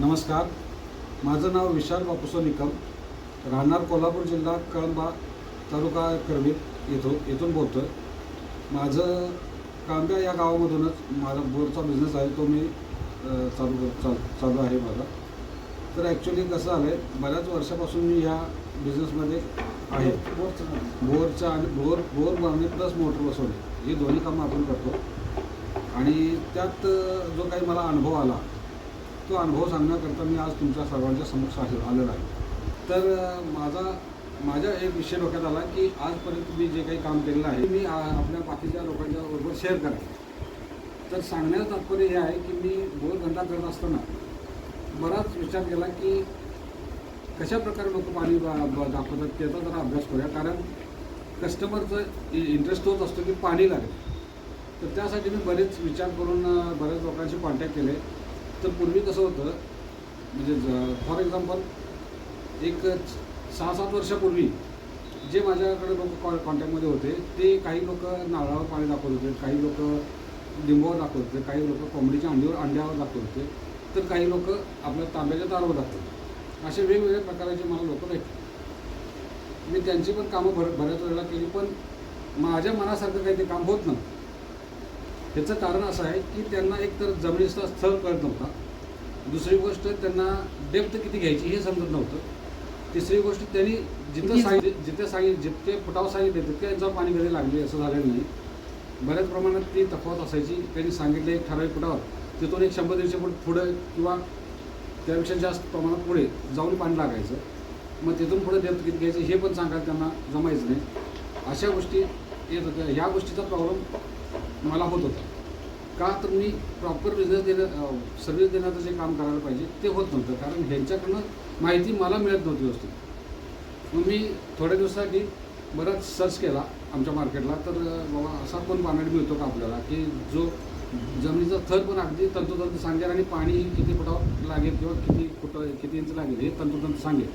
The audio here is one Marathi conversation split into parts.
नमस्कार. माझं नाव विशाल बापूसो निकम. राहणार कोल्हापूर जिल्हा कळंबा तालुका करवीर येथून येथून बोलतो आहे माझं कांब्या या गावामधूनच माझा बोरचा बिझनेस आहे तो मी चालू चाल चालू आहे माझा. तर ॲक्च्युली कसं आलं आहे बऱ्याच वर्षापासून मी ह्या बिझनेसमध्ये आहे. बोरचा आणि बोर बोर बांधणे प्लस मोटर बसवणे हे दोन्ही कामं आपण करतो. आणि त्यात जो काही मला अनुभव आला तो अनुभव सांगण्याकरता मी आज तुमच्या सर्वांच्या समक्ष आलेलो आलेला आहे. तर माझा माझ्या एक विषय डोक्यात आला की आजपर्यंत मी जे काही काम केलेलं आहे मी आ, आपल्या बाकीच्या लोकांच्या बरोबर शेअर करायचं. तर सांगण्याचं तात्पर्य हे आहे की मी बोरधंदा करत असताना बराच विचार केला की कशा प्रकारे लोक पाणी बा- दाखवतात त्याचा जरा अभ्यास करूया. कारण कस्टमरचं इंटरेस्ट होत असतो की पाणी लागेल. तर त्यासाठी मी बरेच विचार करून बऱ्याच लोकांशी कॉन्टॅक्ट केले. तर पूर्वी कसं होतं म्हणजे फॉर एक्झाम्पल एक सहा सात वर्षापूर्वी जे माझ्याकडे लोक कॉ कॉन्टॅक्टमध्ये होते ते काही लोक नारळावर पाणी दाखवत होते काही लोक लिंबावर दाखवत होते काही लोक कोंबडीच्या अंडीवर अंड्यावर दाखवत होते तर काही लोक आपल्या तांब्याच्या तारावर दाखवत होते. असे वेगवेगळ्या प्रकारचे मला लोक भेटले. मी त्यांची पण कामं भर बऱ्याच वेळेला केली पण माझ्या मनासारखं काही ते काम होत नव्हतं. ह्याचं कारण असं आहे की त्यांना एक तर जमिनीचा स्थळ कळत नव्हता. दुसरी गोष्ट त्यांना डेप्थ किती घ्यायची हे समजत नव्हतं. तिसरी गोष्ट त्यांनी जिथं सांगितले जिथे सांगित जितके फुटाव सांगितले तितके यांचं पाणी कधी लागले असं झालेलं नाही. बऱ्याच प्रमाणात ती तफावत असायची. त्यांनी सांगितले एक ठराविक फुटावर तिथून एक शंभर दीडशे फूट पुढं किंवा त्यापेक्षा जास्त प्रमाणात पुढे जाऊन पाणी लागायचं. मग तिथून पुढे डेप्थ किती घ्यायची हे पण सांगायला त्यांना जमायचं नाही. अशा गोष्टी येत होत्या ह्या गोष्टीचा प्रॉब्लेम मला होत होता. का तर मी प्रॉपर बिझनेस देणं सर्व्हिस देण्याचं जे काम करायला पाहिजे ते होत नव्हतं. कारण ह्यांच्याकडनं माहिती मला मिळत नव्हती व्यवस्थित. मग मी थोड्या दिवसासाठी बराच सर्च केला आमच्या मार्केटला तर बाबा असा पण पाण्यात मिळतो का आपल्याला? की जो जमिनीचा थर पण अगदी तंतोतंत सांगेल आणि पाणी किती फुटावर लागेल किंवा किती फुट किती इंच लागेल हे तंतोतंत सांगेल.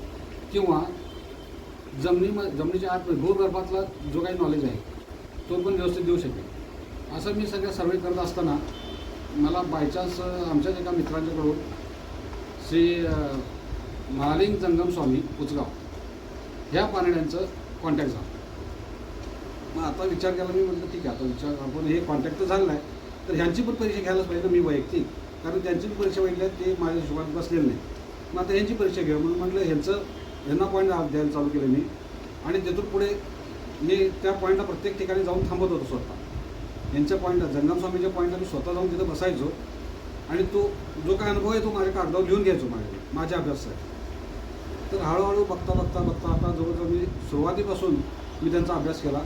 किंवा जमिनी जमिनीच्या आत भूगर्भातला जो काही नॉलेज आहे तो पण व्यवस्थित देऊ शकेल. असं मी सगळं सर्वे करत असताना मला बायचान्स आमच्याच एका मित्रांच्याकडून श्री महालिंग जंगम स्वामी उचगाव ह्या पानड्यांचं कॉन्टॅक्ट झालं. मग आता विचार केला मी म्हटलं ठीक आहे आता विचार आपण हे कॉन्टॅक्ट तर झालेला आहे तर ह्यांची पण परीक्षा घ्यायलाच पाहिजे मी वैयक्तिक. कारण त्यांची पण परीक्षा बघितल्या ते माझ्या हिशोबात बसलेले नाही मग आता ह्यांची परीक्षा घेऊ म्हणून म्हटलं ह्यांचं ह्यांना पॉईंट द्यायला चालू केलं मी आणि तिथून पुढे मी त्या पॉईंटला प्रत्येक ठिकाणी जाऊन थांबत होतो स्वतः. यांच्या पॉईंटला जंगम स्वामीच्या पॉईंटला मी स्वतः जाऊन तिथं बसायचो. आणि तो जो काय अनुभव आहे तो माझ्या कागदावर लिहून घ्यायचो माझ्या माझ्या अभ्यासासाठी. तर हळूहळू बघता बघता बघता आता जवळजवळ मी सुरुवातीपासून मी त्यांचा अभ्यास केला.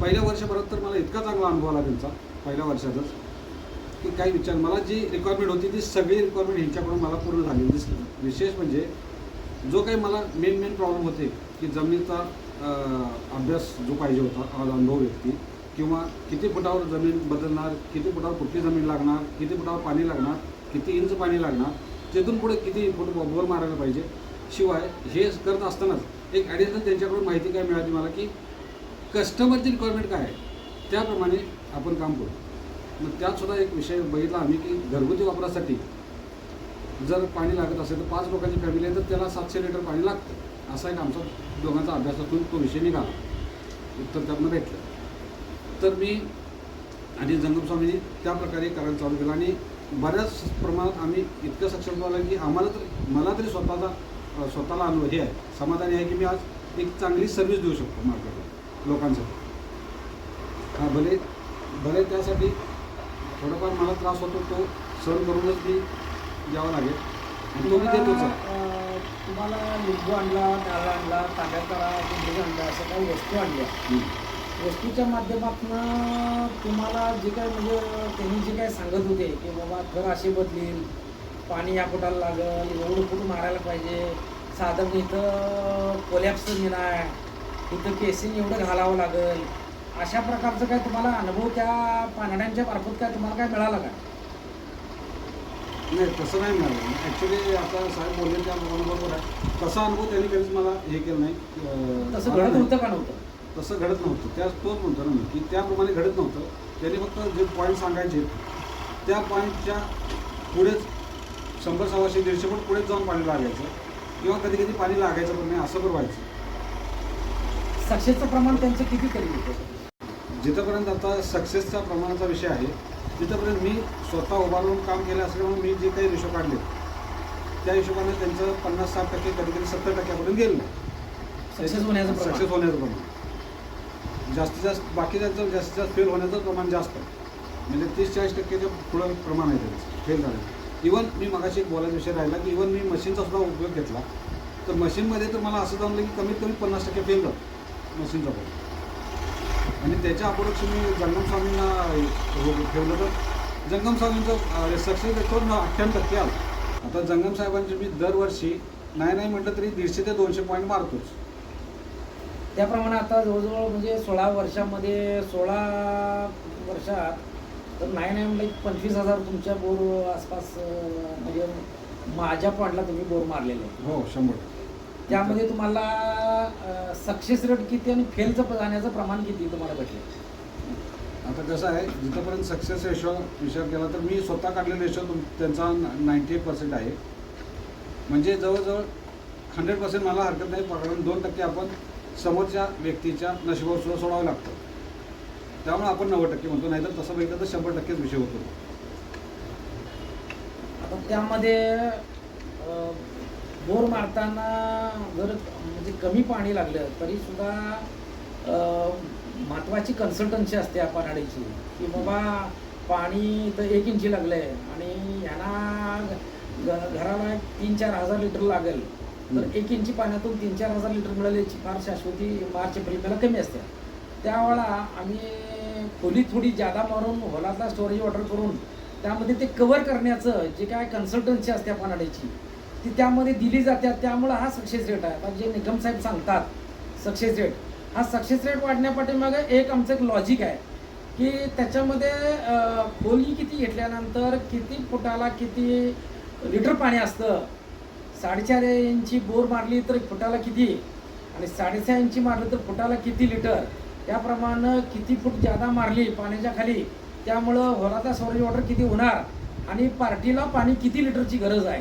पहिल्या वर्षापर्यंत तर मला इतका चांगला अनुभव आला त्यांचा पहिल्या वर्षातच की काही विचार मला जी रिक्वायरमेंट होती ती सगळी रिक्वायरमेंट ह्यांच्याकडून मला पूर्ण झालेली दिसली विशेष म्हणजे जो काही मला मेन मेन प्रॉब्लेम होते की जमिनीचा अभ्यास जो पाहिजे होता अनुभव व्यक्ती किंवा किती फुटावर जमीन बदलणार किती फुटावर कुठली जमीन लागणार किती फुटावर पाणी लागणार किती इंच पाणी लागणार तिथून पुढे किती फुट बोर मारायला पाहिजे. शिवाय हे करत असतानाच एक ॲडिशनल त्यांच्याकडून माहिती काय मिळाली मला की कस्टमरची रिक्वायरमेंट काय आहे? त्याप्रमाणे आपण काम करू. मग त्यातसुद्धा एक विषय बघितला आम्ही की घरगुती वापरासाठी जर पाणी लागत असेल तर पाच लोकांची फॅमिली आहे तर त्याला सातशे लिटर पाणी लागतं. असा एक आमचा दोघांचा अभ्यासातून तो विषय निघाला. उत्तर त्यातनं भेटलं. तर मी आणि जंगम स्वामींनी त्या प्रकारे करायला चालू केलं. आणि बऱ्याच प्रमाणात आम्ही इतकं सक्षम झालं की आम्हाला तर मला तरी स्वतःचा स्वतःला अनुभव हे आहे. समाधानी आहे की मी आज एक चांगली सर्व्हिस देऊ शकतो मार्केटला लोकांसाठी. हा भले भले त्यासाठी थोडाफार मला त्रास होतो तो सहन करूनच मी द्यावा लागेल. आणि तो मी देतोच. अं, तुम्हाला लिंबू आणला नारळ आणला तांब्या करा कुंभरी आणला असं काही वस्तू आणल्या. वस्तूच्या माध्यमातून तुम्हाला जे काय म्हणजे त्यांनी जे काय सांगत होते की बाबा थर असे बदलील पाणी या फुटाला लागल एवढं फूट मारायला पाहिजे साधारण इथं कोलॅप्स आहे. इथं केसिंग एवढं घालावं लागल. अशा प्रकारचं काय तुम्हाला अनुभव त्या पानाड्यांच्या मार्फत काय तुम्हाला काय मिळाला का? नाही तसं नाही मिळालं. ॲक्च्युली आता साहेब बोलले त्या बरोबर आहे तसा अनुभव त्यांनी कधीच मला हे केलं नाही. तसं घडत. होतं का नव्हतं? तसं घडत नव्हतं. त्या तोच म्हणतो ना मी की त्याप्रमाणे घडत नव्हतं. त्यांनी फक्त जे पॉईंट सांगायचे त्या पॉईंटच्या पुढेच शंभर सव्वाशे दीडशे फूट पुढे जाऊन पाणी लागायचं. किंवा कधी कधी पाणी लागायचं पण नाही असं पण व्हायचं सक्सेसचं प्रमाण त्यांचं किती तरी होतं? जिथंपर्यंत आता सक्सेसच्या प्रमाणाचा विषय आहे तिथंपर्यंत मी स्वतः उभा राहून काम केलं असल्यामुळे मी जे काही रेशो काढले त्या हिशोबाने त्यांचं पन्नास साठ टक्के कधी कधी सत्तर टक्क्यापर्यंत गेलं. सक्सेस होण्याचं प्रमाण. सक्सेस होण्याचं प्रमाण. जास्तीत जास्त बाकीच्यांचं जास्तीत जास्त फेल होण्याचं प्रमाण जास्त. आहे म्हणजे तीस चाळीस टक्क्याच्या पुढं प्रमाण आहे त्याचं फेल झालं. इवन मी मगाशी एक बोलायचा विषय राहिला की इवन मी मशीनचा सुद्धा उपयोग घेतला. तर मशीनमध्ये तर मला असं जमलं की कमीत कमी पन्नास टक्के फेल झालं मशीनचा पण आणि त्याच्या अप्रोच मी जंगम स्वामींना ठेवलं तर जंगम स्वामींचं सक्सेस रेकॉर्ड अठ्ठ्याण्णव टक्के आलं. आता जंगम साहेबांची मी दरवर्षी नाही नाही म्हटलं तरी दीडशे ते दोनशे पॉईंट मारतोच. त्याप्रमाणे आता जवळजवळ म्हणजे सोळा वर्षामध्ये सोळा वर्षात तर नाही नाही म्हणलं पंचवीस हजार तुमच्या बोर आसपास म्हणजे माझ्या पॉईंटला तुम्ही बोर मारलेले. हो शंभर. त्यामध्ये तुम्हाला सक्सेस रेट किती आणि फेलचं जाण्याचं प्रमाण किती तुम्हाला भेटले? आता कसं आहे जिथंपर्यंत सक्सेस रेशो विचार केला तर मी स्वतः काढलेला रेशो त्यांचा नाईन्टी एट पर्सेंट आहे. म्हणजे जवळजवळ हंड्रेड पर्सेंट मला हरकत नाही पकडून दोन टक्के आपण समोरच्या व्यक्तीच्या नशिबावर सुद्धा सोडावं लागतं. त्यामुळे आपण नव्वद टक्के म्हणतो नाहीतर तसं बघितलं तर शंभर टक्केच विषय होतो. आता त्यामध्ये बोर मारताना जर म्हणजे कमी पाणी लागलं तरी सुद्धा महत्त्वाची महत्वाची कन्सल्टन्सी असते आपण पानाडीची की बाबा पाणी तर एक इंची लागलंय आणि ह्यांना घ- घराला तीन चार हजार लिटर लागेल. तर एक इंची पाण्यातून तीन चार हजार लिटर मिळाल्याची फार शाश्वती मार्च एप्रिलला कमी असते. त्यावेळा आम्ही खोली थोडी जादा मारून होलातला स्टोरेज ऑर्डर करून त्यामध्ये ते कवर करण्याचं जे काय कन्सल्टन्सी असते पानाड्याची ती त्यामध्ये दिली जाते. त्यामुळं हा सक्सेस रेट आहे. आता जे निगम साहेब सांगतात सक्सेस रेट हा सक्सेस रेट वाढण्यापाठीमागे एक आमचं एक लॉजिक आहे की त्याच्यामध्ये खोली किती घेतल्यानंतर किती फुटाला किती लिटर पाणी असतं साडेचार इंची बोर मारली तर फुटाला किती? आणि साडेसहा इंची मारली तर फुटाला किती लिटर? त्याप्रमाणे किती फूट जादा मारली पाण्याच्या खाली? त्यामुळं होलाचा स्टोरेज वॉटर किती होणार? आणि पार्टीला पाणी किती लिटरची गरज आहे?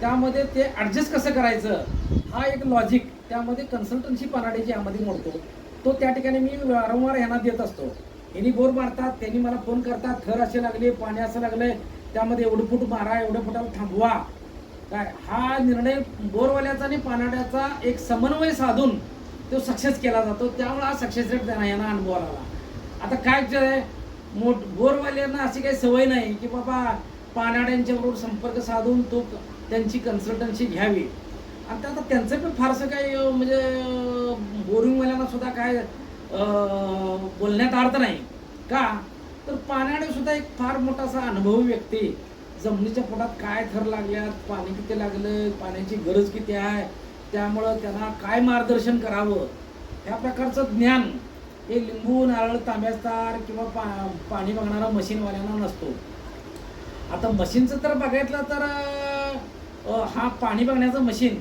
त्यामध्ये ते ॲडजस्ट कसं करायचं? हा एक लॉजिक त्यामध्ये कन्सल्टन्सी पनाडीची यामध्ये मोडतो तो त्या ठिकाणी मी वारंवार यांना देत असतो. यांनी बोर मारतात त्यांनी मला फोन करतात थर असे लागले पाणी असं लागलं त्यामध्ये एवढं फूट मारा एवढं फुटाला थांबवा. काय? हा निर्णय बोरवाल्याचा आणि पानाड्याचा एक समन्वय साधून तो सक्सेस केला जातो. त्यामुळे हा सक्सेस रेट त्यांना यांना अनुभवाला आला. आता काय आहे, मोठ बोरवाल्यांना अशी काही सवय नाही की बाबा पानाड्यांच्याबरोबर संपर्क साधून तो त्यांची कन्सल्टन्सी घ्यावी. आणि आता त्यांचं पण फारसं काही म्हणजे बोरिंगवाल्यांना सुद्धा काय बोलण्यात अर्थ नाही. का? तर पाण्याने सुद्धा एक फार मोठासा अनुभवी व्यक्ती. जमिनीच्या पोटात काय थर लागल्यात पाणी किती लागलं पाण्याची गरज किती आहे त्यामुळं त्यांना काय मार्गदर्शन करावं? ह्या प्रकारचं ज्ञान हे लिंबू नारळ तांब्यास्तार किंवा पा पाणी बघणारा मशीनवाल्यांना नसतो. आता मशीनचं तर बघितलं तर हा पाणी बघण्याचं मशीन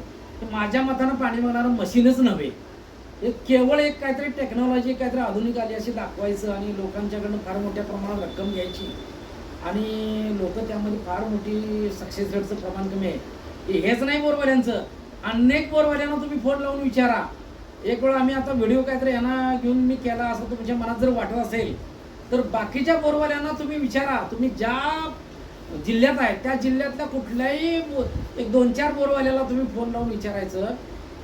माझ्या मतानं पाणी बघणारं मशीनच नव्हे. हे केवळ एक काहीतरी टेक्नॉलॉजी काहीतरी आधुनिक आली अशी दाखवायचं आणि लोकांच्याकडनं फार मोठ्या प्रमाणात रक्कम घ्यायची. आणि लोक त्यामध्ये फार मोठी सक्सेस रेटचं प्रमाण कमी आहे. हेच नाही बोरवाल्यांचं. अनेक बोरवाल्यांना तुम्ही फोन लावून विचारा. एक वेळा आम्ही आता व्हिडिओ काहीतरी यांना घेऊन मी केला असं तुमच्या मनात जर वाटत असेल तर बाकीच्या बोरवाल्यांना तुम्ही विचारा. तुम्ही ज्या जिल्ह्यात आहे त्या जिल्ह्यातल्या कुठल्याही बो- एक दोन चार बोरवाल्याला तुम्ही फोन लावून विचारायचं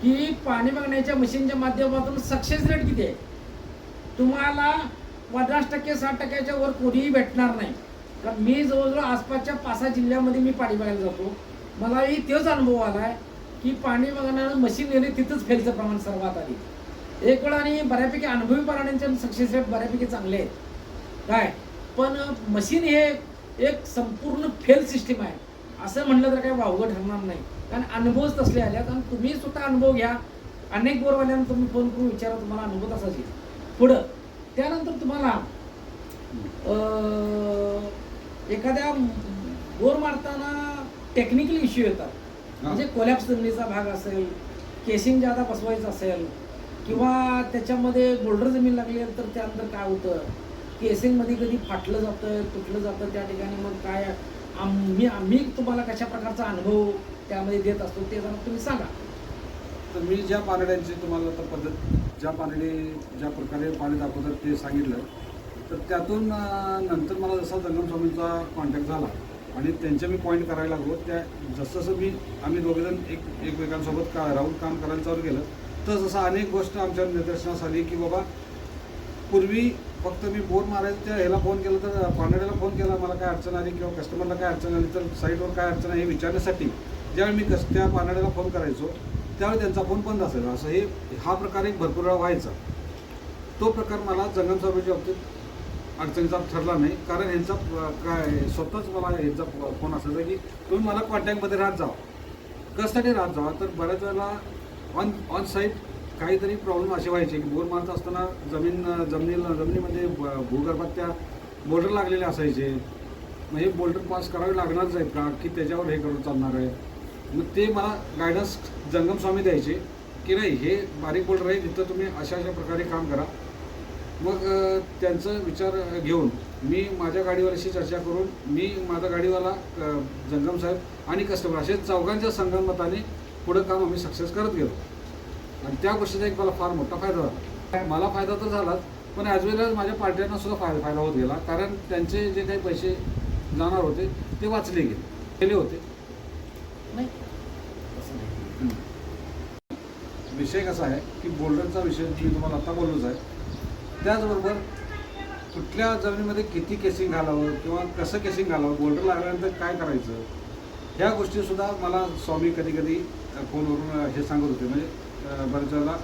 की पाणी मागण्याच्या मशीनच्या माध्यमातून सक्सेस रेट किती आहे? तुम्हाला पन्नास टक्के साठ टक्क्याच्या वर कोणीही भेटणार नाही. कारण मी जवळजवळ आसपासच्या पाच सहा जिल्ह्यामध्ये मी पाणी बघायला जातो. मलाही तोच अनुभव आला आहे की पाणी बघणारं मशीन येणे तिथंच फेलचं प्रमाण सर्वात आधी. एक वेळा आणि बऱ्यापैकी अनुभवी प्राण्यांच्या सक्सेस रेट बऱ्यापैकी चांगले आहेत. काय? पण मशीन हे एक संपूर्ण फेल सिस्टीम आहे. असं म्हटलं तर काही वावगं ठरणार नाही. कारण अनुभवच तसले आले आणि तुम्ही स्वतः अनुभव घ्या. अनेक बोरवाल्यांना तुम्ही फोन करून विचारा तुम्हाला अनुभव तसाच येईल. पुढं त्यानंतर तुम्हाला अं, एखाद्या बोर मारताना टेक्निकल इश्यू येतात. म्हणजे कोलॅप्स जमिनीचा भाग असेल केसिंग जादा बसवायचं असेल किंवा त्याच्यामध्ये बोल्डर जमीन लागली तर त्यानंतर काय होतं? केसिंगमध्ये कधी फाटलं जातं तुटलं जातं त्या ठिकाणी मग काय? आम्ही आम्ही तुम्हाला कशा प्रकारचा अनुभव त्यामध्ये देत असतो ते जरा तुम्ही सांगा. तर मी ज्या पानड्यांची तुम्हाला आता पद्धत ज्या पानडे ज्या प्रकारे पाणी दाखवतात ते सांगितलं तर त्यातून नंतर मला जसा जंगम स्वामींचा कॉन्टॅक्ट झाला आणि त्यांचे मी पॉईंट करायला लागलो त्या जसं जसं मी आम्ही दोघेजण एक एकमेकांसोबत का राहून काम करायला चालू केलं तर जसं अनेक गोष्ट आमच्या निदर्शनास आली की बाबा पूर्वी फक्त मी बोर मारायचं त्या ह्याला फोन केला तर पानड्याला फोन केला मला काय अडचण आली किंवा कस्टमरला काय अडचण आली तर साईटवर काय अडचण आहे हे विचारण्यासाठी ज्यावेळी मी कस त्या पानड्याला फोन करायचो त्यावेळी त्यांचा फोन बंद असायचा. असं हे हा प्रकार एक भरपूर वेळा व्हायचा. तो प्रकार मला जंगम साहेबांच्या बाबतीत अडचणीचा ठरला नाही. कारण यांचा काय स्वतःच मला यांचा फोन असायचा की तुम्ही मला कॉन्टॅक्टमध्ये राहत जावा कशासाठी राहत जावा तर बऱ्याच वेळेला ऑन ऑन साईट काहीतरी प्रॉब्लेम असे व्हायचे की बोर मारत असताना जमीन जमिनीला जमिनीमध्ये भूगर्भात त्या बोल्डर लागलेले असायचे. मग हे बोल्डर पास करावे लागणारच आहेत का? की त्याच्यावर हे करून चालणार आहे? मग ते मला गायडन्स जंगम स्वामी द्यायचे की नाही हे बारीक बोल्डर आहे तिथं तुम्ही अशा अशा प्रकारे काम करा. मग त्यांचं विचार घेऊन मी माझ्या गाडीवाल्याशी चर्चा करून मी माझा गाडीवाला जंगम साहेब आणि कस्टमर असे चौघांच्या संगनमताने पुढं काम आम्ही सक्सेस करत गेलो. आणि त्या गोष्टीचा एक मला फार मोठा फायदा झाला. मला फायदा तर झालाच पण ॲज वेल एज माझ्या पार्ट्यांना सुद्धा फायदा फायदा होत गेला. कारण त्यांचे जे काही पैसे जाणार होते ते वाचले गेले. गेले होते. विषय कसा आहे की बोल्डरचा विषय मी तुम्हाला आता बोललोच आहे. त्याचबरोबर कुठल्या जमिनीमध्ये किती केसिंग घालावं किंवा कसं केसिंग घालावं बोल्डर लागल्यानंतर काय करायचं ह्या गोष्टीसुद्धा मला स्वामी कधी कधी फोनवरून हे सांगत होते. म्हणजे बऱ्याच वेळेला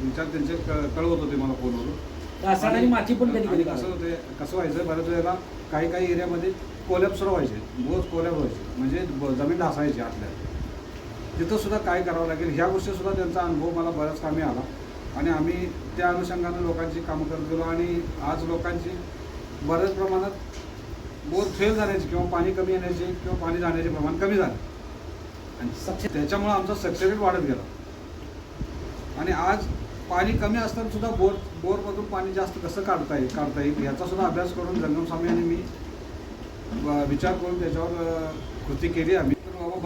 विचार त्यांचे कळवत होते मला फोनवरून माती पण कधी कसं होते कसं व्हायचं बऱ्याच वेळेला काही काही एरियामध्ये कोलॅप सुरू व्हायचे. बोज कोलॅप व्हायचे. म्हणजे जमीन ढासायची आतल्या. तिथं सुद्धा काय करावं लागेल ह्या गोष्टीसुद्धा त्यांचा अनुभव मला बऱ्याच कामी आला. आणि आम्ही त्या अनुषंगानं लोकांची कामं करत गेलो आणि आज लोकांची बऱ्याच प्रमाणात बोर फेल जाण्याची किंवा पाणी कमी येण्याचे किंवा पाणी जाण्याचे प्रमाण कमी झाले. आणि Success- त्याच्यामुळं आमचा सक्सेस रेट वाढत गेला. आणि आज पाणी कमी असताना सुद्धा बोर बोरमधून पाणी जास्त कसं काढता येईल काढता येईल याचा सुद्धा अभ्यास करून जंगम स्वामी आणि मी ब- विचार करून त्याच्यावर कृती केली. आम्ही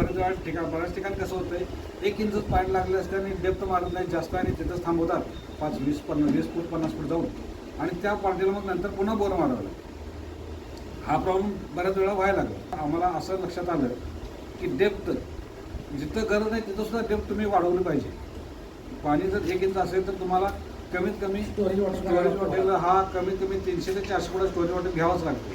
बरेच वेळा ठिकाण बऱ्याच ठिकाणी कसं होतंय एक इंच पाणी लागले असल्याने डेप्थ मारत नाही जास्त आणि तिथंच थांबवतात. पाच वीस पन्नास वीस फूट पन्नास फूट जाऊन. आणि त्या पाणीला मग नंतर पुन्हा बोर मारावं लागतं हा प्रॉब्लेम बऱ्याच वेळा व्हायला लागला. आम्हाला असं लक्षात आलं की डेप्थ जिथं गरज नाही तिथं सुद्धा डेप्थ तुम्ही वाढवली पाहिजे. पाणी जर एक इंच असेल तर तुम्हाला कमीत कमी स्टोरेज वॉटर हा कमीत कमी तीनशे ते चारशे फुट स्टोरेज वॉटर घ्यावाच लागतो.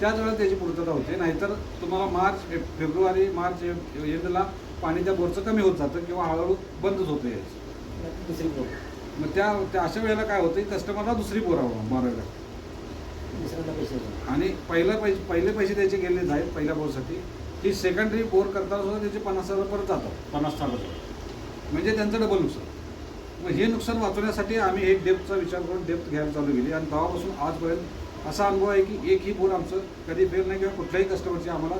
त्याच वेळेला त्याची पूर्तता होते. नाहीतर तुम्हाला मार्च फेब्रुवारी मार्च एंडला पाणी त्या बोरचं कमी होत जातं किंवा हळूहळू बंदच होतं यायचं दुसरी मग त्या त्या अशा वेळेला काय होतं कस्टमरला दुसरी बोर मारायला. आणि पहिला पैसे पहिले पैसे त्याचे गेले आहेत पहिल्या बोरसाठी. ही सेकंडरी बोर करताना सुद्धा त्याचे पन्नास हजार परत जातात. पन्नास हजार. म्हणजे त्यांचं डबल नुकसान. मग हे नुकसान वाचवण्यासाठी आम्ही एक डेप्थचा विचार करून डेप्थ घ्यायला चालू केली. आणि तेव्हापासून आजपर्यंत असा अनुभव आहे की एकही बोर आमचं कधी फेल नाही किंवा कुठल्याही कस्टमरची आम्हाला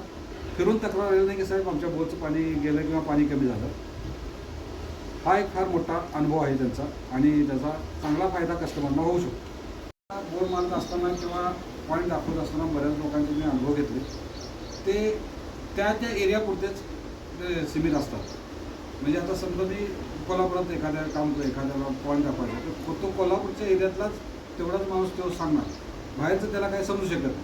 फिरून तक्रार आलेली नाही की साहेब आमच्या बोरचं पाणी गेलं किंवा पाणी कमी झालं. हा एक फार मोठा अनुभव आहे त्यांचा आणि त्याचा चांगला फायदा कस्टमरना होऊ शकतो. बोर मारत असताना किंवा पॉईंट दाखवत असताना बऱ्याच लोकांचे मी अनुभव घेतले. ते त्या त्या एरियापुरतेच ते सीमित असतात. म्हणजे आता समजा मी कोल्हापुरात एखाद्या काम एखाद्याला पॉईंट दाखवायचा तर तो कोल्हापूरच्या एरियातलाच तेवढाच माणूस तो सांगणार. बाहेरचं त्याला काही समजू शकत नाही.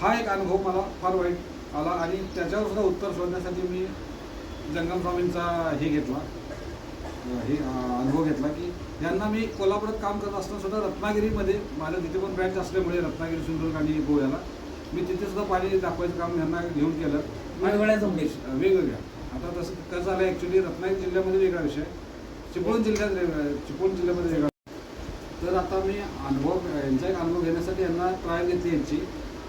हा एक अनुभव मला फार वाईट आला आणि त्याच्यावर सुद्धा उत्तर शोधण्यासाठी मी जंगम स्वामींचा हे घेतला. हे अनुभव घेतला की यांना मी कोल्हापुरात काम करत असताना सुद्धा रत्नागिरीमध्ये माझ्या तिथे पण ब्रँच असल्यामुळे रत्नागिरी सिंधुदुर्ग आणि गोव्याला मी तिथे सुद्धा पाणी दाखवायचं काम यांना घेऊन केलं. वेगवेगळ्या. वेगवेगळ्या. आता तसं कसं झालं ॲक्च्युली रत्नागिरी जिल्ह्यामध्ये वेगळा विषय चिपळूण जिल्ह्यात वेगळा चिपळूण जिल्ह्यामध्ये वेगळा तर आता मी अनुभव यांचा एक अनुभव घेण्यासाठी यांना ट्रायल घेतली यांची.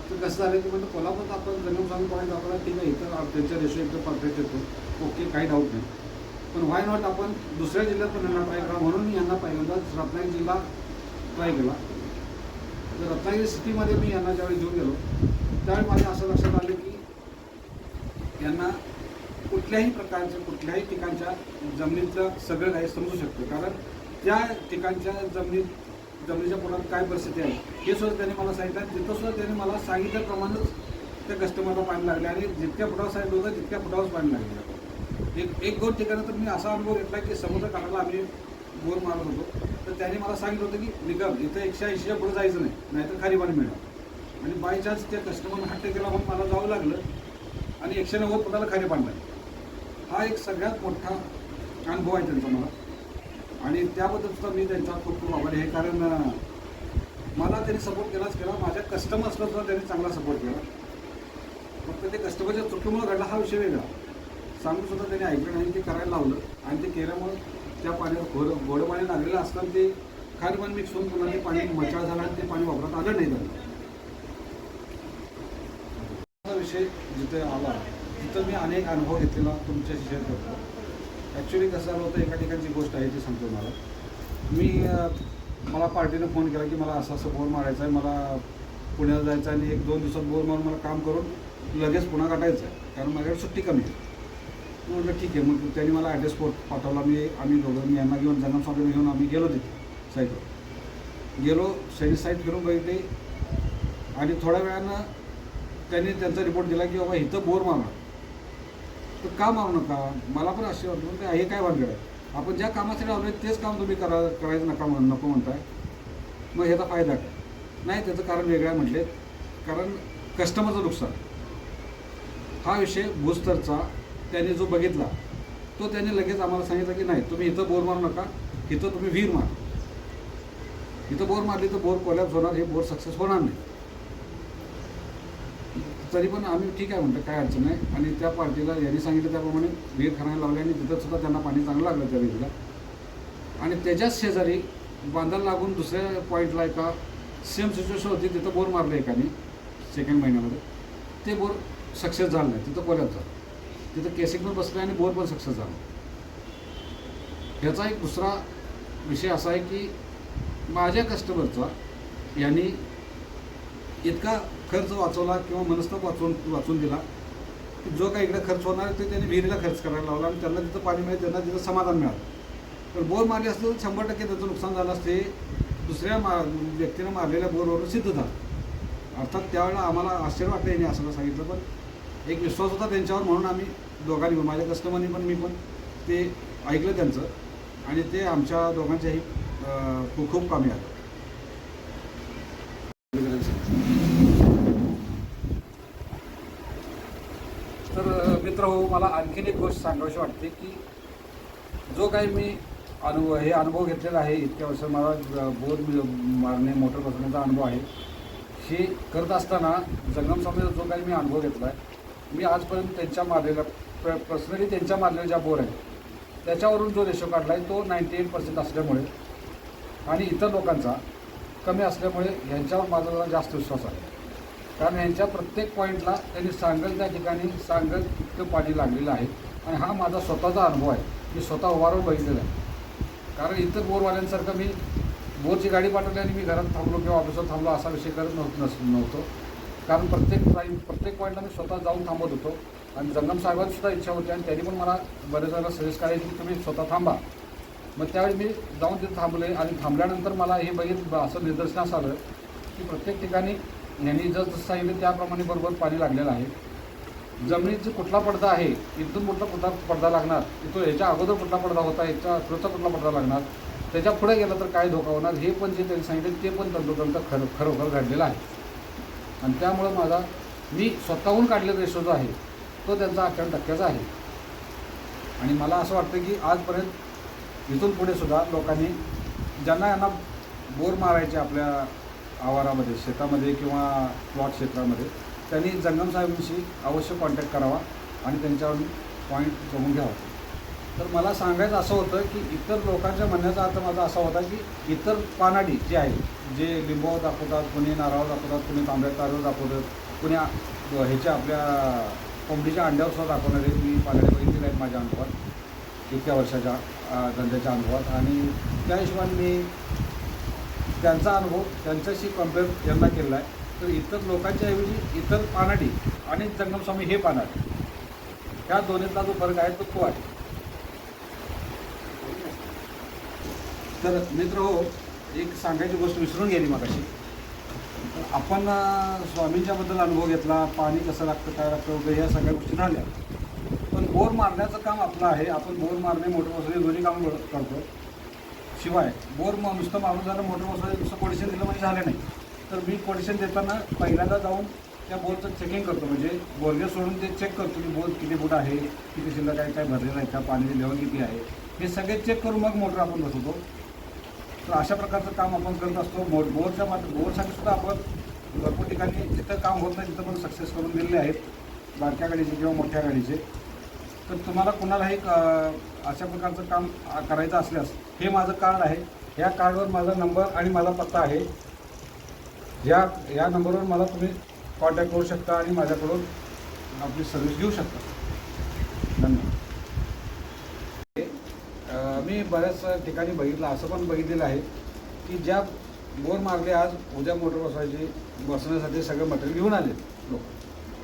तर कसं झालं की म्हणजे कोल्हापूरचा आपण जन्म सांगून पॉईंट दाखवला ठीक आहे इतर त्यांच्या रेशो एकदम परफेक्ट येतो. ओके काही डाऊट नाही. पण व्हाय नॉट आपण दुसऱ्या जिल्ह्यात पण यांना ट्राय करा म्हणून मी यांना पहिल्यांदा रत्नागिरी जिल्हा ट्राय केला. तर रत्नागिरी सिटीमध्ये मी यांना ज्यावेळी घेऊन गेलो त्यावेळी माझ्या असं लक्षात आलं की यांना कुठल्याही प्रकारच्या कुठल्याही ठिकाणच्या जमिनीतलं सगळं काही समजू शकतं. कारण त्या ठिकाणच्या जमिनीत जमिनीच्या पोटात काय परिस्थिती आहे हे सुद्धा त्यांनी मला सांगितलं. आणि तिथं सुद्धा त्यांनी मला सांगितल्याप्रमाणेच त्या कस्टमरला पाणी लागले आणि जितक्या फुटावर साईड होतं तितक्या फुटावरच पाणी लागले. एक एक दोन ठिकाणी तर मी असा अनुभव घेतला की समुद्र काठाला आम्ही बोर मारत होतो. तर त्याने मला सांगितलं होतं की निगम इथं एकशे ऐंशीच्या पुढे जायचं नाही नाहीतर खाली पाणी मिळणार आणि बाय चान्स त्या कस्टमर हट्ट केला म्हणून मला जावं लागलं आणि एकशे नव्वद फुटाला खाली पाणी लागलं. हा एक सगळ्यात मोठा अनुभव आहे त्यांचा मला. आणि त्याबद्दल सुद्धा मी त्यांचा खूप खूप आभारी आहे. कारण मला त्यांनी सपोर्ट केलाच केला. माझ्या कस्टमर्सला सुद्धा त्यांनी चांगला सपोर्ट केला. फक्त ते कस्टमरच्या चुकीमुळे घडला हा विषय वेगळा. सांगून सुद्धा त्यांनी ऐकलं नाही ते करायला लावलं. आणि ते केल्यामुळं त्या पाण्यावर घोड घोडं पाणी लागलेलं असताना ते खाली पाणी मिक्स होऊन पुन्हा ते पाणी मचाळ झाला आणि ते पाणी वापरत आलं नाही त्यांना. विषय जिथे आला तिथं मी अनेक अनुभव घेतलेला तुमच्याशी शेअर करतो. ॲक्च्युली कसं झालं होतं एका ठिकाणची गोष्ट आहे ती सांगतो मला मी मला पार्टीनं फोन केला की मला असं असं बोर मारायचं आहे मला पुण्याला जायचं आहे आणि एक दोन दिवसात बोर मारून मला काम करून लगेच पुन्हा गाठायचं आहे कारण माझ्याकडे सुट्टी कमी आहे. म्हटलं ठीक आहे. मग त्यांनी मला ॲड्रेस पाठवला. मी आम्ही दोघं मी यांना घेऊन जंगम स्वामी घेऊन आम्ही गेलो तिथे साईटवर. गेलो सैनिक साईट फिरून बघितले आणि थोड्या वेळानं त्यांनी त्यांचा रिपोर्ट दिला की बाबा इथं बोर मारणार तर का मारू नका? मला पण असे वाटलं. म्हणजे हे काय भानगड आहे? आपण ज्या कामासाठी आलो तेच काम तुम्ही करा करायचं नका म्हण नको म्हणताय. मग ह्याचा फायदा काय? नाही त्याचं कारण वेगळं आहे म्हटले कारण कस्टमरचं नुकसान. हा विषय बूस्टरचा त्याने जो बघितला तो त्याने लगेच आम्हाला सांगितलं की नाही तुम्ही इथं बोर मारू नका. इथं तुम्ही विहीर मार. इथं बोर मारली तर बोर कोलॅप्स होणार हे बोर सक्सेस होणार नाही. तरी पण आम्ही ठीक आहे म्हणतो काय अडचण नाही. आणि त्या पार्टीला यांनी सांगितलं त्याप्रमाणे विहीर खणायला लावली आणि तिथं सुद्धा त्यांना पाणी चांगलं लागलं त्या विहिरीला. आणि त्याच्याच शेजारी बांधायला लागून दुसऱ्या पॉईंटला एका सेम सिच्युएशन होती तिथं बोर मारलं एकाने सेकंड महिन्यामध्ये. ते बोर सक्सेस झालं नाही तिथं कोल्यात झालं. तिथं केसिंग पण बसलं आणि बोर पण सक्सेस झालं. ह्याचा एक दुसरा विषय असा आहे की माझ्या कस्टमरचा यांनी इतका खर्च वाचवला किंवा मनस्ताप वाचवून वाचून दिला की जो काही इकडे खर्च होणार ते त्यांनी विहिरीला खर्च करायला लावला आणि त्यांना तिथं पाणी मिळेल त्यांना तिथं समाधान मिळालं. तर बोर मारले असतं तर शंभर टक्के त्याचं नुकसान झालं असते दुसऱ्या मा व्यक्तीनं मारलेल्या बोरवरून सिद्ध झालं. अर्थात त्यावेळेला आम्हाला आश्चर्य वाटलं यांनी असं सांगितलं पण एक विश्वास होता त्यांच्यावर म्हणून आम्ही दोघांनी माझ्या कस्टमरनी पण मी पण ते ऐकलं त्यांचं आणि ते आमच्या दोघांच्याही खूप खूप कामी आलं तर मित्र हो मला आणखीन एक गोष्ट सांगावीशी वाटते की जो काही मी अनुभव हे अनुभव घेतलेला आहे इतक्या वर्ष मला बोर मारणे मोटर बसवण्याचा अनुभव आहे. हे करत असताना जंगम स्वामीचा जो काही मी अनुभव घेतला आहे मी आजपर्यंत त्यांच्या मारलेल्या प्र पर्सनली त्यांच्या मारलेल्या ज्या बोर आहेत त्याच्यावरून जो रेशो काढला आहे तो नाईंटी एट पर्सेंट असल्यामुळे आणि इतर लोकांचा कमी असल्यामुळे ह्यांच्यावर माझा जास्त विश्वास आहे. कारण यांच्या प्रत्येक पॉईंटला त्यांनी सांगल त्या ठिकाणी सांगल इतकं पाणी लागलेलं आहे. आणि हा माझा स्वतःचा अनुभव आहे. मी स्वतः उभारून बघितलेला आहे. कारण इतर बोरवाल्यांसारखं मी बोरची गाडी पाठवली आणि मी घरात थांबलो किंवा ऑफिसवर थांबलो असा विषय करत नव्हत नस नव्हतो. कारण प्रत्येक टाईम प्रत्येक पॉईंटला मी स्वतः जाऊन थांबत होतो. आणि जंगम साहेबांचीसुद्धा इच्छा होती आणि त्यांनी पण मला बरेच वेळा सजेस्ट करायची की तुम्ही स्वतः थांबा. मग त्यावेळी मी जाऊन तिथे थांबले आणि थांबल्यानंतर मला हे बघित असं निदर्शनास आलं की प्रत्येक ठिकाणी यांनी जसं जसं सांगितलं त्याप्रमाणे बरोबर पाणी लागलेलं आहे. जमिनीचा कुठला पडदा आहे इथून कुठला कुठला पडदा लागणार इथून याच्या अगोदर कुठला पडदा होता याच्या पुढचा कुठला पडदा लागणार त्याच्या पुढे गेला तर काय धोका होणार हे पण जे त्यांनी सांगितलं ते पण तंतोतंत खरं खरोखर घडलेलं आहे. आणि त्यामुळं माझा मी स्वतःहून काढलेला रेशो जो आहे तो त्यांचा अठ्ठ्याण्णव टक्क्याचा आहे. आणि मला असं वाटतं की आजपर्यंत इथून पुढे सुद्धा लोकांनी ज्यांना यांना बोर मारायचे आपल्या आवारामध्ये शेतामध्ये किंवा प्लॉट क्षेत्रामध्ये त्यांनी जंगम साहेबांशी अवश्य कॉन्टॅक्ट करावा आणि त्यांच्यावर पॉईंट जमून घ्यावा. तर मला सांगायचं असं होतं की इतर लोकांच्या म्हणण्याचा अर्थ माझा असा होता की इतर पानाडी जे आहे जे लिंबावर दाखवतात कुणी नारळ दाखवतात कुणी तांब्या तारवर दाखवतात कुणी ह्याच्या आपल्या कोंबडीच्या अंड्यावर सुद्धा दाखवणारे मी पानाडी बघितलेले आहेत माझ्या अनुभवात इतक्या वर्षाच्या धंद्याच्या अनुभवात आणि त्या हिशोबाने मी त्यांचा अनुभव त्यांच्याशी कंपेअर यांना केलेला आहे तर इतर लोकांच्या ऐवजी इतर पानाडी आणि जंगमस्वामी हे पानाडी ह्या दोन्हीतला जो फरक आहे तो तो आहे. तर मित्र हो एक सांगायची गोष्ट विसरून गेली मगाशी. तर आपण स्वामींच्याबद्दल अनुभव घेतला पाणी कसं लागतं काय लागतं वगैरे या सगळ्या गोष्टी झाल्या पण बोर मारण्याचं काम आपलं आहे. आपण बोर मारणे मोठं मोठे दोन्ही काम करतो. शिवाय बोर म- नुसतं माणूस झालं मोटर बसवायचं नुसतं कोटेशन दिलं म्हणजे झालं नाही. तर मी कोटेशन देताना पहिल्यांदा जाऊन त्या बोरचं चेकिंग करतो. म्हणजे बोरगे सोडून ते चेक करतो की बोर किती फूट आहे किती शिल्लक आहे काय भरलेलं आहे का पाण्याची लेवल किती आहे. हे सगळे चेक करून मग मोटर आपण बसवतो. तर अशा प्रकारचं काम आपण करत असतो. मो बोरच्या मात्र बोरसाठी सुद्धा आपण भरपूर ठिकाणी जिथं काम होत नाही तिथं पण सक्सेस करून दिलेले आहेत. बारक्या गाडीचे किंवा मोठ्या गाडीचे. तर तुम्हाला कुणालाही अशा प्रकारचं काम करायचं असल्यास हे माझं कार्ड आहे. या कार्डवर माझा नंबर आणि माझा पत्ता आहे. या या नंबरवर मला तुम्ही कॉन्टॅक्ट करू शकता आणि माझ्याकडून आपली सर्व्हिस घेऊ शकता. धन्यवाद. मी बऱ्याच ठिकाणी बघितलं असं पण बघितलेलं आहे की ज्या बोर मारले आज उद्या मोटर बसवायची बसण्यासाठी सगळं मटेरियल घेऊन आले लोक.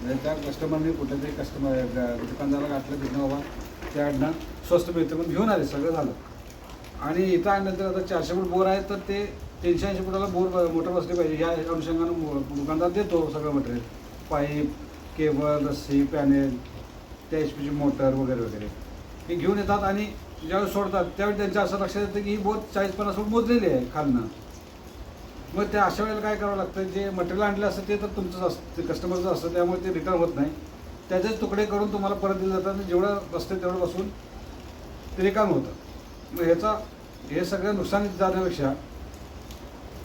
म्हणजे त्या कस्टमरने कुठेतरी कस्टमर दुकानदाराला गाठलं तिथं बाबा त्याडनं स्वस्त मिळतं पण घेऊन आले. सगळं झालं. आणि इथं आणल्यानंतर आता चारशे फूट बोर आहे तर ते तीनशे ऐंशी फुटाला बोर मोटर बसली पाहिजे. ह्या अनुषंगानं दुकानदार देतो सगळं मटेरियल पाईप केबल रस्सी पॅनेल त्या एच पीची मोटर वगैरे वगैरे. हे घेऊन येतात आणि ज्यावेळेस सोडतात त्यावेळी त्यांचं असं लक्षात येतं की ही बोट चाळीस पन्नास फूट मोजलेली आहे खालनं. मग त्या अशा वेळेला काय करावं लागतं? जे मटेरियल आणलं असतं ते तर तुमचंच असतं ते कस्टमरचं असतं त्यामुळे ते रिटर्न होत नाही. त्याचेच तुकडे करून तुम्हाला परत दिले जातात आणि जेवढं बसते तेवढं बसून ते रिकाम होतं. मग ह्याचा हे सगळं नुकसान जाण्यापेक्षा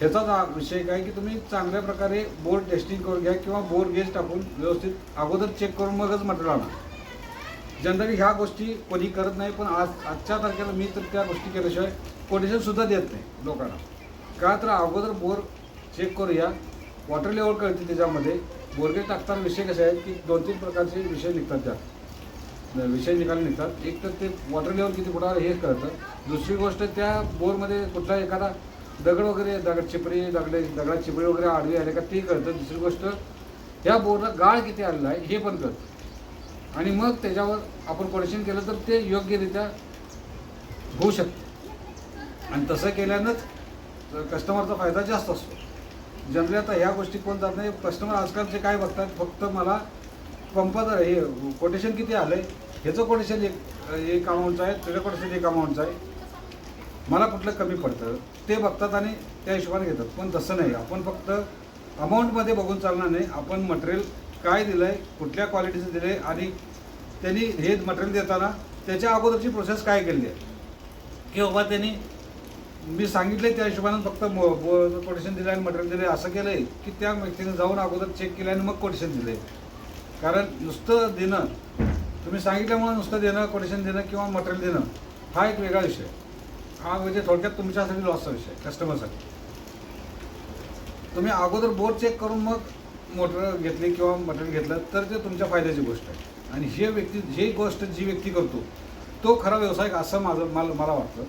ह्याचा हा विषय काय की तुम्ही चांगल्या प्रकारे बोर्ड टेस्टिंग करून घ्या किंवा बोर्ड गेज टाकून व्यवस्थित अगोदर चेक करून मगच मटेरियल आणा जनरली ह्या गोष्टी कोणी करत नाही पण आज आजच्या तारखेला मी तर त्या गोष्टी केल्याशिवाय कोटेशनसुद्धा देत नाही लोकांना. का तर अगोदर बोर चेक करूया वॉटर लेवल कळते त्याच्यामध्ये. बोरगे टाकताना विषय कसे आहेत की दोन तीन प्रकारचे विषय निघतात त्यात. विषय निकाल निघतात. एक तर ते वॉटर लेवल किती कुठं हे कळतं. दुसरी गोष्ट त्या बोरमध्ये कुठला एखादा दगड वगैरे दगड चिपरी दगडे दगडात चिपरी वगैरे आडवी आले का ते कळतं. दुसरी गोष्ट त्या बोरला गाळ किती आलेला आहे हे पण कळतं. आणि मग त्याच्यावर आपण कोटेशन केलं तर ते योग्यरित्या होऊ शकतं. आणि तसं केल्यानंच कस्टमरचा फायदा जास्त असतो. जनरली आता ह्या गोष्टी कोण जात नाही. कस्टमर आजकालचे काय बघतात फक्त मला पंपाचं हे कोटेशन किती आलं आहे ह्याचं कोटेशन एक एक अमाऊंटचं आहे त्याचं कोटेशन एक अमाऊंटचं आहे. मला कुठलं कमी पडतं ते बघतात आणि त्या हिशोबाने घेतात. पण तसं नाही. आपण फक्त अमाऊंटमध्ये बघून चालणार नाही. आपण मटेरियल काय दिलं आहे कुठल्या क्वालिटीचं दिलं आहे आणि त्यांनी हे मटेरियल देताना त्याच्या अगोदरची प्रोसेस काय केली आहे. की बाबा त्यांनी मी सांगितलं त्या हिशोबानं फक्त कोटेशन दिलं आणि मटेरियल दिलं असं केलं आहे की त्या व्यक्तीने जाऊन अगोदर चेक केलं आणि मग कोटेशन दिलं आहे कारण नुसतं देणं तुम्ही सांगितल्यामुळे नुसतं देणं कोटेशन देणं किंवा मटेरियल देणं हा एक वेगळा विषय. हा म्हणजे थोडक्यात तुमच्यासाठी लॉसचा विषय कस्टमरसाठी तुम्ही अगोदर बोर्ड चेक करून मग मोटर घेतली किंवा मटेरियल घेतलं तर ते तुमच्या फायद्याची गोष्ट आहे. आणि हे व्यक्ती जे गोष्ट जी व्यक्ती करतो तो खरा व्यावसायिक असं माझं मला मला वाटतं.